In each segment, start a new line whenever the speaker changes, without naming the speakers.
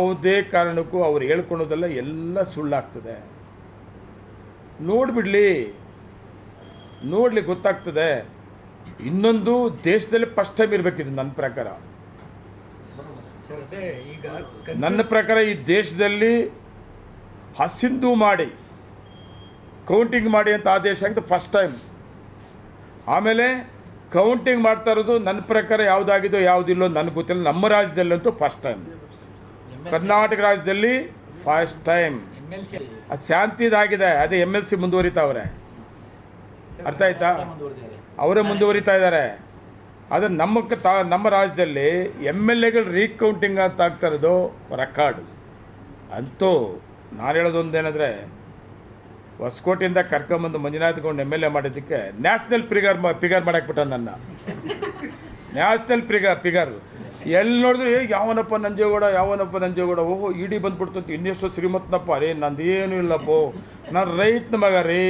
ಯಾವುದೇ ಕಾರಣಕ್ಕೂ ಅವ್ರು ಹೇಳ್ಕೊಳೋದೆಲ್ಲ ಎಲ್ಲ ಸುಳ್ಳಾಗ್ತದೆ. ನೋಡಿಬಿಡ್ಲಿ. ನೋಡಲಿ ಗೊತ್ತಾಗ್ತದೆ. ಇನ್ನೊಂದು ದೇಶದಲ್ಲಿ ಫಸ್ಟ್ ಟೈಮ್ ಇರ್ಬೇಕಿದ್ರು ನನ್ನ ಪ್ರಕಾರ. ನನ್ನ ಪ್ರಕಾರ ಈ ದೇಶದಲ್ಲಿ ಹಸಿಂದು ಮಾಡಿ ಕೌಂಟಿಂಗ್ ಮಾಡಿ ಅಂತ ಆದೇಶ ಆಗಿದೆ ಫಸ್ಟ್ ಟೈಮ್. ಆಮೇಲೆ ಕೌಂಟಿಂಗ್ ಮಾಡ್ತಾ ಇರೋದು ನನ್ನ ಪ್ರಕಾರ ಯಾವುದಾಗಿದೋ ಯಾವುದಿಲ್ಲೋ ನನಗೆ ಗೊತ್ತಿಲ್ಲ. ನಮ್ಮ ರಾಜ್ಯದಲ್ಲಂತೂ ಫಸ್ಟ್ ಟೈಮ್. ಕರ್ನಾಟಕ ರಾಜ್ಯದಲ್ಲಿ ಫಸ್ಟ್ ಟೈಮ್ ಅದು ಶಾಂತಿದಾಗಿದೆ ಅದೇ ಎಂ ಎಲ್ ಸಿ ಮುಂದುವರಿತಾವ್ರೆ ಅರ್ಥ ಆಯ್ತಾ? ಅವರೇ ಮುಂದುವರಿತಾ ಇದ್ದಾರೆ. ಆದರೆ ನಮ್ಮ ತಾ ನಮ್ಮ ರಾಜ್ಯದಲ್ಲಿ ಎಂ ಎಲ್ ಎಗಳು ರೀಕೌಂಟಿಂಗ್ ಅಂತ ಆಗ್ತಾ ಇರೋದು ರೆಕಾರ್ಡು ಅಂತೂ ನಾನು ಹೇಳೋದೊಂದೇನೆಂದರೆ ಹೊಸಕೋಟೆಯಿಂದ ಕರ್ಕೊಂಬಂದು ಮಂಜುನಾಥ್ಗೊಂಡು ಎಂ ಎಲ್ ಎ ಮಾಡಿದ್ದಕ್ಕೆ ನ್ಯಾಷನಲ್ ಪಿಗರ್ ಪಿಗರ್ ಮಾಡಾಕ್ಬಿಟ್ಟ ನನ್ನ. ನ್ಯಾಷನಲ್ ಪಿಗರ್ ಪಿಗರ್ ಎಲ್ಲಿ ನೋಡಿದ್ರೆ ಹೇಗೆ ಯಾವನಪ್ಪ ನಂಜೇಗೌಡ ಯಾವನಪ್ಪ ನಂಜೇಗೌಡ ಓಹೋ ಇಡಿ ಬಂದ್ಬಿಡ್ತು ಅಂತ ಇನ್ನೆಷ್ಟು ಶ್ರೀಮಂತನಪ್ಪ ರೀ ನಂದು ಏನೂ ಇಲ್ಲಪ್ಪೋ ನಾನು ರೈತನ ಮಗ ರೀ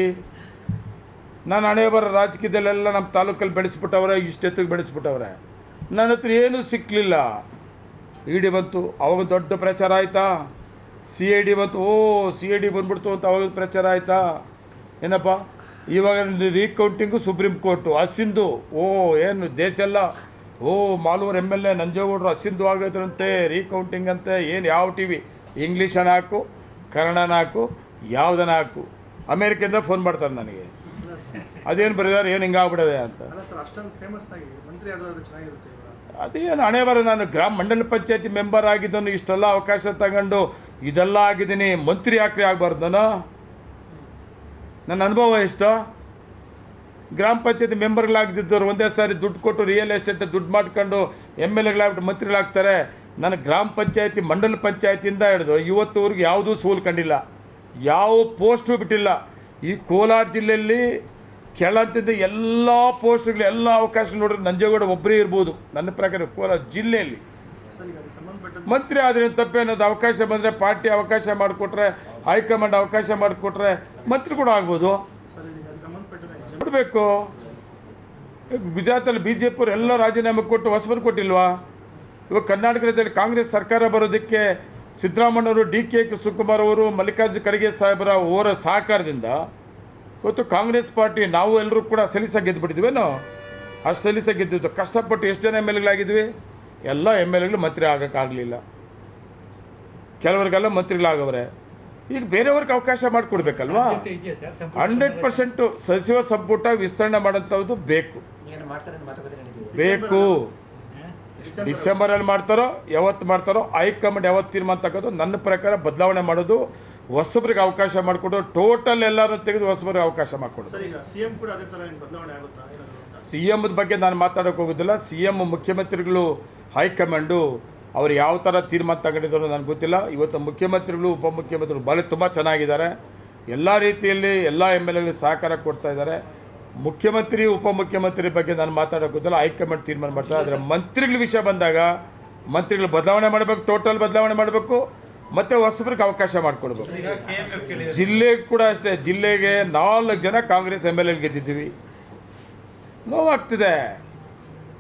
ನಾನು ಹಣೆ ಬರೋ ರಾಜಕೀಯದಲ್ಲೆಲ್ಲ ನಮ್ಮ ತಾಲೂಕಲ್ಲಿ ಬೆಳೆಸ್ಬಿಟ್ಟವ್ರೆ ಇಷ್ಟೆತ್ತಿಗೆ ಬೆಳೆಸ್ಬಿಟ್ಟವ್ರೆ ನನ್ನ ಹತ್ರ ಏನೂ ಸಿಕ್ಕಲಿಲ್ಲ ಇಡಿ ಬಂತು ಅವಾಗ ದೊಡ್ಡ ಪ್ರಚಾರ ಆಯಿತಾ ಸಿ ಐ ಡಿ ಬಂತು ಓ ಸಿ ಐ ಡಿ ಬಂದ್ಬಿಡ್ತು ಅಂತ ಅವಾಗ ಪ್ರಚಾರ ಆಯಿತಾ ಏನಪ್ಪ ಇವಾಗ ರೀಕೌಂಟಿಂಗು ಸುಪ್ರೀಂ ಕೋರ್ಟು ಹಸಿಂದು ಓ ಏನು ದೇಶ ಎಲ್ಲ ಓ ಮಾಲೂರು ಎಂ ಎಲ್ ಎ ನಂಜೇಗೌಡರು ಹಸಿಂದು ಆಗೋದ್ರಂತೆ ರೀಕೌಂಟಿಂಗ್ ಅಂತೆ ಏನು ಯಾವ ಟಿ ವಿ ಇಂಗ್ಲೀಷನ್ನು ಹಾಕು ಕನ್ನಡನ ಹಾಕು ಯಾವುದನ್ನ ಹಾಕು? ಅಮೇರಿಕಿಂದ ಫೋನ್ ಮಾಡ್ತಾರೆ ನನಗೆ. ಅದೇನು ಬರೆದಾರೆ ಏನು ಹಿಂಗಾಗ್ಬಿಡದೆ ಅಂತ. ಅದೇನು ಹಣೆ ಬರ ನಾನು ಗ್ರಾಮ ಮಂಡಲ ಪಂಚಾಯತಿ ಮೆಂಬರ್ ಆಗಿದ್ದನು ಇಷ್ಟೆಲ್ಲ ಅವಕಾಶ ತಗೊಂಡು ಇದೆಲ್ಲ ಆಗಿದ್ದೀನಿ ಮಂತ್ರಿ ಯಾಕ್ರಿ ಆಗಬಾರ್ದು ನಾನು ನನ್ನ ಅನುಭವ ಎಷ್ಟು? ಗ್ರಾಮ ಪಂಚಾಯತಿ ಮೆಂಬರ್ಗಳಾಗಿದ್ದವ್ರು ಒಂದೇ ಸಾರಿ ದುಡ್ಡು ಕೊಟ್ಟು ರಿಯಲ್ ಎಸ್ಟೇಟ್ ದುಡ್ಡು ಮಾಡ್ಕೊಂಡು ಎಂ ಎಲ್ ಎಗಳಾಗ್ಬಿಟ್ಟು ಮಂತ್ರಿಗಳಾಗ್ತಾರೆ. ನನ್ನ ಗ್ರಾಮ ಪಂಚಾಯತಿ, ಮಂಡಲ ಪಂಚಾಯತಿಯಿಂದ ಹಿಡಿದು ಇವತ್ತುವರೆಗೂ ಯಾವುದೂ ಸೋಲು ಕಂಡಿಲ್ಲ. ಯಾವ ಪೋಸ್ಟು ಬಿಟ್ಟಿಲ್ಲ. ಈ ಕೋಲಾರ ಜಿಲ್ಲೆಯಲ್ಲಿ ಕೆಳಂತಿದ್ದ ಎಲ್ಲ ಪೋಸ್ಟ್ಗಳು, ಎಲ್ಲ ಅವಕಾಶಗಳು ನೋಡಿದ್ರೆ ನಂಜೇಗೌಡ ಒಬ್ಬರೇ ಇರ್ಬೋದು. ನನ್ನ ಪ್ರಕಾರ ಕೋಲಾರ ಜಿಲ್ಲೆಯಲ್ಲಿ. ಮಂತ್ರಿ ತಪ್ಪೇ ಅನ್ನೋದು ಅವಕಾಶ ಬಂದರೆ ಪಾರ್ಟಿ ಅವಕಾಶ ಮಾಡಿಕೊಟ್ರೆ, ಹೈಕಮಾಂಡ್ ಅವಕಾಶ ಮಾಡಿಕೊಟ್ರೆ ಮಂತ್ರಿ ಕೂಡ ಆಗ್ಬೋದು
ಸರ್ ಈಗ ಅದಕ್ಕೆ ಸಂಬಂಧಪಟ್ಟಂಗೆ
ಕೊಡಬೇಕು? ಗುಜರಾತಲ್ಲಿ ಬಿ ಜೆ ಪಿಯವರು ಎಲ್ಲ ರಾಜೀನಾಮೆ ಕೊಟ್ಟು ಹೊಸಬರು ಕೊಟ್ಟಿಲ್ವಾ? ಇವಾಗ ಕರ್ನಾಟಕ ರಾಜ್ಯದಲ್ಲಿ ಕಾಂಗ್ರೆಸ್ ಸರ್ಕಾರ ಬರೋದಕ್ಕೆ ಸಿದ್ದರಾಮಯ್ಯವರು ಡಿ ಕೆ ಶಿವಕುಮಾರ್ ಅವರು, ಮಲ್ಲಿಕಾರ್ಜುನ ಖರ್ಗೆ ಸಾಹೇಬರ ಅವರ ಸಹಕಾರದಿಂದ ಇವತ್ತು ಕಾಂಗ್ರೆಸ್ ಪಾರ್ಟಿ ನಾವು ಎಲ್ಲರೂ ಕೂಡ ಸಲೀಸಾಗಿ ಗೆದ್ದುಬಿಟ್ಟಿದ್ವೇನೋ ಅಷ್ಟು ಸಲೀಸಾಗಿ ಗೆದ್ದಿದ್ದು ಕಷ್ಟಪಟ್ಟು ಎಷ್ಟು ಜನ ಎಂ ಎಲ್ ಎಗಳಾಗಿದ್ವಿ? ಎಲ್ಲ ಎಂ ಎಲ್ ಎಗಳು ಮಂತ್ರಿ ಆಗೋಕ್ಕಾಗಲಿಲ್ಲ. ಕೆಲವರಿಗೆಲ್ಲ ಮಂತ್ರಿಗಳಾಗವ್ರೆ. ಈಗ ಬೇರೆಯವ್ರಿಗೆ ಅವಕಾಶ ಮಾಡಿಕೊಡ್ಬೇಕಲ್ವಾ? ಹಂಡ್ರೆಡ್ ಪರ್ಸೆಂಟು ಸಚಿವ ಸಂಪುಟ ವಿಸ್ತರಣೆ ಮಾಡೋಂಥದ್ದು ಬೇಕು.
ಏನು ಮಾಡ್ತಾರೆ ಅಂತ ಮಾತುಕತೆ
ಬೇಕು? ಡಿಸೆಂಬರಲ್ಲಿ ಮಾಡ್ತಾರೋ ಯಾವತ್ತು ಮಾಡ್ತಾರೋ ಹೈಕಮಾಂಡ್ ಯಾವತ್ತು ತೀರ್ಮಾನ ತಗೋದು ನನ್ನ ಪ್ರಕಾರ ಬದಲಾವಣೆ ಮಾಡೋದು ಹೊಸಬ್ರಿಗೆ ಅವಕಾಶ ಮಾಡಿಕೊಡೋ ಟೋಟಲ್ ಎಲ್ಲರೂ ತೆಗೆದು ಹೊಸಬ್ರಿಗೆ ಅವಕಾಶ ಮಾಡಿಕೊಡೋದು.
ಸರ್ ಈಗ ಸಿ ಎಂ ಕೂಡ ಅದೇ ಥರ ಏನು ಬದಲಾವಣೆ ಆಗುತ್ತಾ? ಏನಾದ್ರು
ಬಗ್ಗೆ ನಾನು ಮಾತಾಡೋಕೆ ಹೋಗೋದಿಲ್ಲ. ಸಿ ಎಂ ಮುಖ್ಯಮಂತ್ರಿಗಳು ಹೈಕಮಾಂಡು ಅವ್ರು ಯಾವ ಥರ ತೀರ್ಮಾನ ತಗೊಂಡಿದ್ದಾರೋ ನನಗೆ ಗೊತ್ತಿಲ್ಲ. ಇವತ್ತು ಮುಖ್ಯಮಂತ್ರಿಗಳು, ಉಪಮುಖ್ಯಮಂತ್ರಿಗಳು ಬಲ ತುಂಬ ಚೆನ್ನಾಗಿದ್ದಾರೆ. ಎಲ್ಲ ರೀತಿಯಲ್ಲಿ ಎಲ್ಲ ಎಂ ಎಲ್ ಎಗಳು ಸಹಕಾರ ಕೊಡ್ತಾ ಇದ್ದಾರೆ. ಮುಖ್ಯಮಂತ್ರಿ, ಉಪಮುಖ್ಯಮಂತ್ರಿ ಬಗ್ಗೆ ನಾನು ಮಾತಾಡೋಕೆ ಗೊತ್ತಿಲ್ಲ. ಹೈಕಮಾಂಡ್ ತೀರ್ಮಾನ ಮಾಡ್ತಾರೆ. ಆದರೆ ಮಂತ್ರಿಗಳ ವಿಷಯ ಬಂದಾಗ ಮಂತ್ರಿಗಳು ಬದಲಾವಣೆ ಮಾಡಬೇಕು ಟೋಟಲ್ ಬದಲಾವಣೆ ಮಾಡಬೇಕು, ಮತ್ತು ಹೊಸಬ್ರಿಗೆ ಅವಕಾಶ ಮಾಡಿಕೊಡ್ಬೇಕು. ಜಿಲ್ಲೆ ಕೂಡ ಅಷ್ಟೇ. ಜಿಲ್ಲೆಗೆ ನಾಲ್ಕು ಜನ ಕಾಂಗ್ರೆಸ್ ಎಂ ಎಲ್ ಎಲ್ ಗೆದ್ದಿದ್ದೀವಿ. ನೋವಾಗ್ತಿದೆ.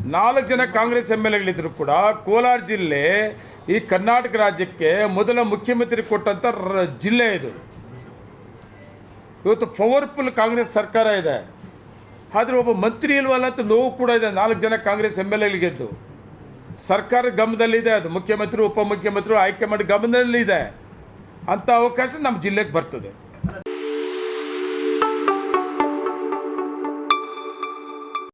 ನಾಲ್ಕು ಜನ ಕಾಂಗ್ರೆಸ್ ಎಂ ಎಲ್ ಎಗಳಿದ್ರು ಕೂಡ ಕೋಲಾರ ಜಿಲ್ಲೆ ಈ ಕರ್ನಾಟಕ ರಾಜ್ಯಕ್ಕೆ ಮೊದಲ ಮುಖ್ಯಮಂತ್ರಿ ಕೊಟ್ಟಂಥ ಜಿಲ್ಲೆ ಇದು. ಇವತ್ತು ಪವರ್ಫುಲ್ ಕಾಂಗ್ರೆಸ್ ಸರ್ಕಾರ ಇದೆ. ಆದರೆ ಒಬ್ಬ ಮಂತ್ರಿ ಇಲ್ವಲ್ಲ ಅಂತ ನೋವು ಕೂಡ ಇದೆ. ನಾಲ್ಕು ಜನ ಕಾಂಗ್ರೆಸ್ ಎಂ ಎಲ್ ಎಗಳಿಗೆದ್ದು ಸರ್ಕಾರ ಗಮನದಲ್ಲಿದೆ ಅದು. ಮುಖ್ಯಮಂತ್ರಿ, ಉಪಮುಖ್ಯಮಂತ್ರಿ ಮಾಡಿ ಗಮನದಲ್ಲಿದೆ. ಅಂಥ ಅವಕಾಶ ನಮ್ಮ ಜಿಲ್ಲೆಗೆ ಬರ್ತದೆ.